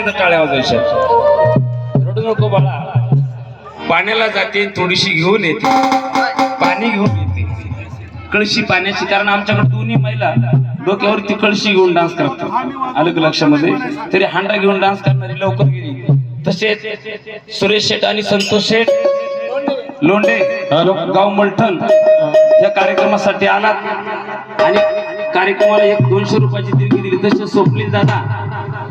एकदा टाळ्या वाजवायच्या. रडू नको बाळा. पाण्याला जाते थोडीशी घेऊन येते. पाणी घेऊन येते. कळशी पाण्याची कारण आमच्याकडे दोन्ही महिला डोक्यावरती कळशी घेऊन डान्स करतात. आलं की लक्षामध्ये? तरी हांडा घेऊन डान्स करणारी लवकर गेली. तसेच सुरेश शेठ आणि संतोष शेठ. लोंढे गाव मलठण या कार्यक्रमासाठी आलात. आणि कार्यक्रमाला एक दोनशे रुपयाची देणगी दिली. तसे स्वप्नील दादा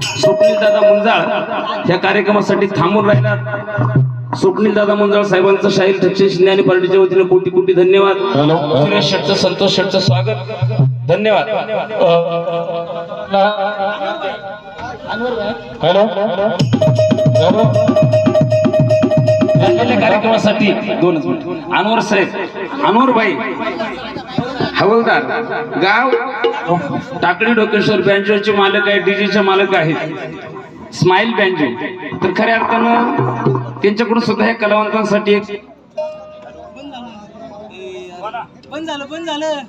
स्वप्नील दादा मुंजाळ या कार्यक्रमासाठी थांबून राहिलात स्वप्नील दादा मुंजाळ साहेबांचं शाहीर ठक्षे शिंदे आणि पार्टीच्या वतीने कोटी कोटी धन्यवाद. सुरेश शेठचं संतोष शेठचं स्वागत. धन्यवाद. हॅलो. कार्यक्रमासाठी दोनच मिनिट अनवर साहेब अनवर भाई हवलदार गाव टाकळी डोकेश्वर बँजोचे मालक आहे डीजेचे मालक आहेत. Smile banjo. तर खऱ्या अर्थानं त्यांच्याकडून सुद्धा हे कलावंतांसाठी एक झालं झालं.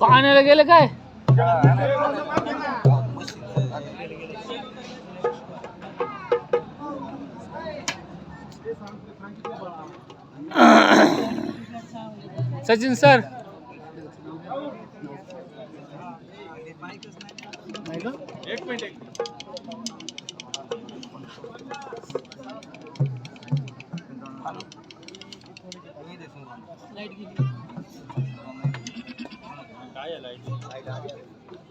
पाण्याला गेलं काय? सचिन सर. लाइट गेली